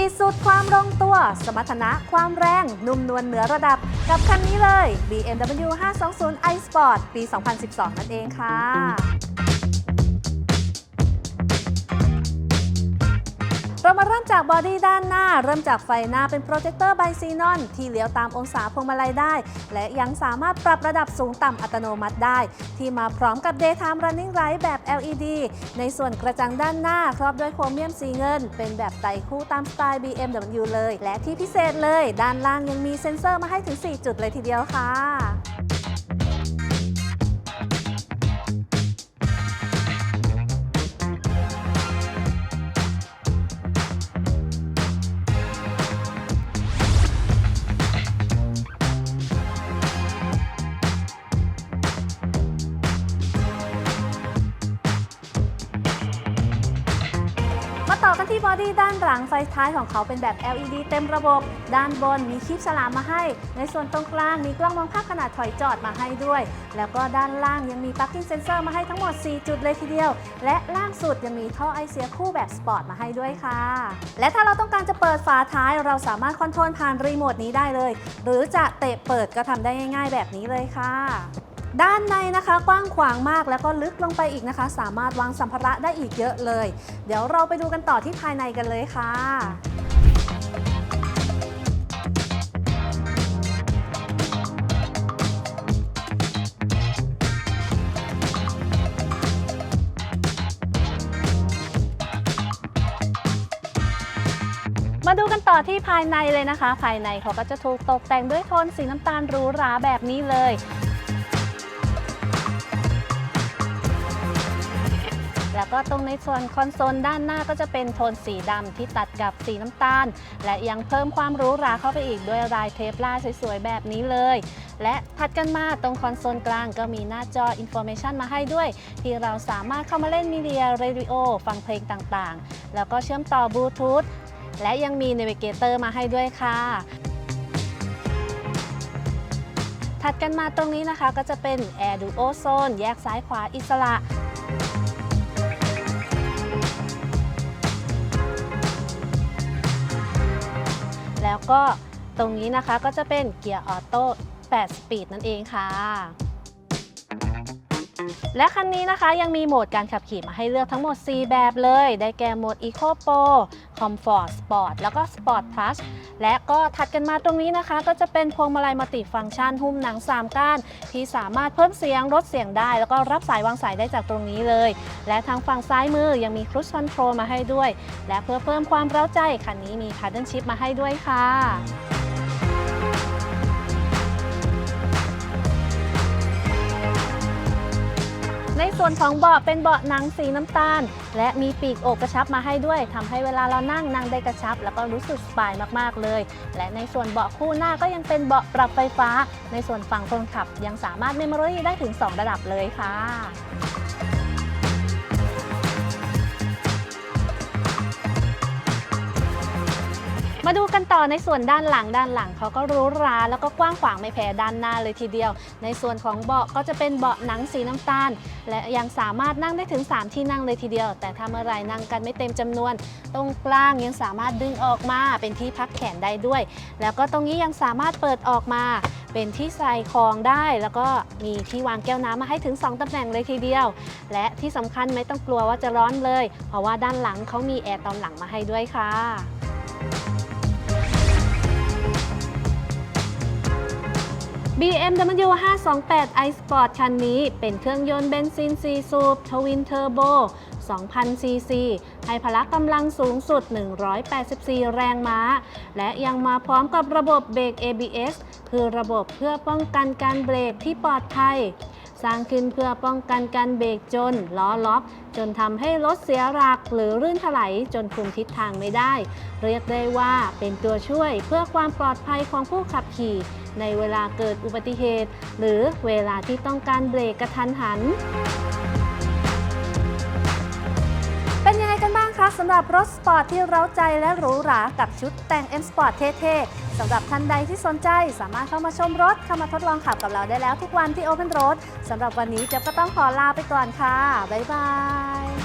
ขีดสุดความลงตัว สมรรถนะความแรง นุ่มนวลเหนือระดับ กับคันนี้เลย BMW 520 iSport ปี 2012 นั่นเองค่ะ เรามาเริ่มจากบอดี้ด้านหน้า เริ่มจากไฟหน้าเป็นโปรเจคเตอร์ไบซีนอนที่เลี้ยวตามองศาพวงมาลัยได้ และยังสามารถปรับระดับสูงต่ำอัตโนมัติได้ ที่มาพร้อมกับ Daytime Running Light แบบ LED ในส่วนกระจังด้านหน้า ครอบด้วยโครเมียมสีเงิน เป็นแบบไตคู่ตามสไตล์ BMW เลย และที่พิเศษเลย ด้านล่างยังมีเซ็นเซอร์มาให้ถึง 4 จุดเลยทีเดียวค่ะ ต่อกันที่บอดี้ด้านหลังไฟท้ายของเขาเป็นแบบ LED เต็มระบบ ด้านบนมีคลิปฉลามมาให้ ในส่วนตรงกลางมีกล้องมองภาพขนาดถอยจอดมาให้ด้วย แล้วก็ด้านล่างยังมี parking sensor มาให้ทั้งหมด 4 จุดเลยทีเดียว และล่างสุดยังมีท่อไอเสียคู่แบบสปอร์ตมาให้ด้วยค่ะ และถ้าเราต้องการจะเปิดฝาท้ายเราสามารถคอนโทรลผ่านรีโมทนี้ได้เลย หรือจะเตะเปิดก็ทำได้ง่าย ๆ แบบนี้เลยค่ะ ด้านในนะคะกว้างขวางมากแล้วก็ลึกลงไปอีกนะคะ สามารถวางสัมภาระได้อีกเยอะเลย เดี๋ยวเราไปดูกันต่อที่ภายในกันเลยค่ะมาดูกันต่อที่ภายในเลยนะคะ ภายในเขาก็จะถูกตกแต่งด้วยโทนสีน้ำตาลหรูหราแบบนี้เลย ก็ตรงในส่วนคอนโซลด้านหน้าก็จะเป็นโทนสีดำที่ตัดกับสีน้ำตาล และยังเพิ่มความหรูหราเข้าไปอีกด้วยลายเทปลายสวยๆ แบบนี้เลย และถัดกันมาตรงคอนโซลกลางก็มีหน้าจออินโฟ a t ชันมาให้ด้วย ที่เราสามารถเข้ามาเล่นมีเดียเรดิโอฟังเพลงต่างๆ แล้วก็เชื่อมต่อบลูทูธและยังมี n น v เกเตอร์มาให้ด้วยค่ะถัดกันมาตรงนี้นะคะก็จะเป็น Air Duo Zone แยกซ้ายขวาอิสระ แล้วก็ตรงนี้นะคะก็จะเป็นเกียร์ออโต้8สปีดนั่นเองค่ะ และคันนี้นะคะยังมีโหมดการขับขี่มาให้เลือกทั้งหมด 4 แบบเลย ได้แก่โหมด Eco Pro Comfort Sport แล้วก็ Sport Plus และก็ถัดกันมาตรงนี้นะคะ ก็จะเป็นพวงมาลัยมัลติฟังก์ชันหุ้มหนัง 3 ก้าน ที่สามารถเพิ่มเสียงลดเสียงได้ แล้วก็รับสายวางสายได้จากตรงนี้เลย และทางฝั่งซ้ายมือยังมี Cruise Control มาให้ด้วย และเพื่อเพิ่มความเร้าใจคันนี้มี Paddle Shift มาให้ด้วยค่ะ ในส่วนของเบาะเป็นเบาะหนังสีน้ำตาล และมีปีกอกกระชับมาให้ด้วยทำให้เวลาเรานั่งนั่งได้กระชับ แล้วก็รู้สึกสบายมากๆเลย และในส่วนเบาะคู่หน้าก็ยังเป็นเบาะปรับไฟฟ้า ในส่วนฝั่งคนขับยังสามารถเมมโมรีได้ถึง 2 ระดับเลยค่ะ มาดูกันต่อในส่วนด้านหลังด้านหลังเขาก็รู้ราแล้วก็กว้างขวางไม่แพ้ด้านหน้าเลยทีเดียว ในส่วนของเบาะก็จะเป็นเบาะหนังสีน้ำตาล และยังสามารถนั่งได้ถึง 3 ที่นั่งเลยทีเดียว แต่ถ้าเมื่อไรนั่งกันไม่เต็มจำนวน ตรงกลางยังสามารถดึงออกมาเป็นที่พักแขนได้ด้วย แล้วก็ตรงนี้ยังสามารถเปิดออกมาเป็นที่ใส่ของได้ แล้วก็มีที่วางแก้วน้ำมาให้ถึง 2ตำแหน่งเลยทีเดียว และที่สำคัญไม่ต้องกลัวว่าจะร้อนเลย เพราะว่าด้านหลังเขามีแอร์ตอนหลังมาให้ด้วยค่ะ BMW 528 iSport คันนี้เป็นเครื่องยนต์เบนซิน4สูบทวินเทอร์โบ2,000 ซีซี ให้พละกำลังสูงสุด 184 แรงม้า และยังมาพร้อมกับระบบเบรก ABS คือระบบเพื่อป้องกันการเบรกที่ปลอดภัย สร้างขึ้นเพื่อป้องกันการเบรกจน ล้อล็อก จนทำให้รถเสียหลักหรือลื่นถลายจนคุมทิศทางไม่ได้ เรียกได้ว่าเป็นตัวช่วยเพื่อความปลอดภัยของผู้ขับขี่ ในเวลาเกิดอุบัติเหตุ หรือเวลาที่ต้องการเบรกกระทันหัน เป็นยังไงกันบ้างคะสำหรับรถสปอร์ตที่เร้าใจและหรูหรากับชุดแต่ง M Sport เท่ๆสำหรับท่านใดที่สนใจสามารถเข้ามาชมรถเข้ามาทดลองขับกับเราได้แล้วทุกวันที่ Open Road สำหรับวันนี้เจ๊บก็ต้องขอลาไปก่อนค่ะบ๊ายบาย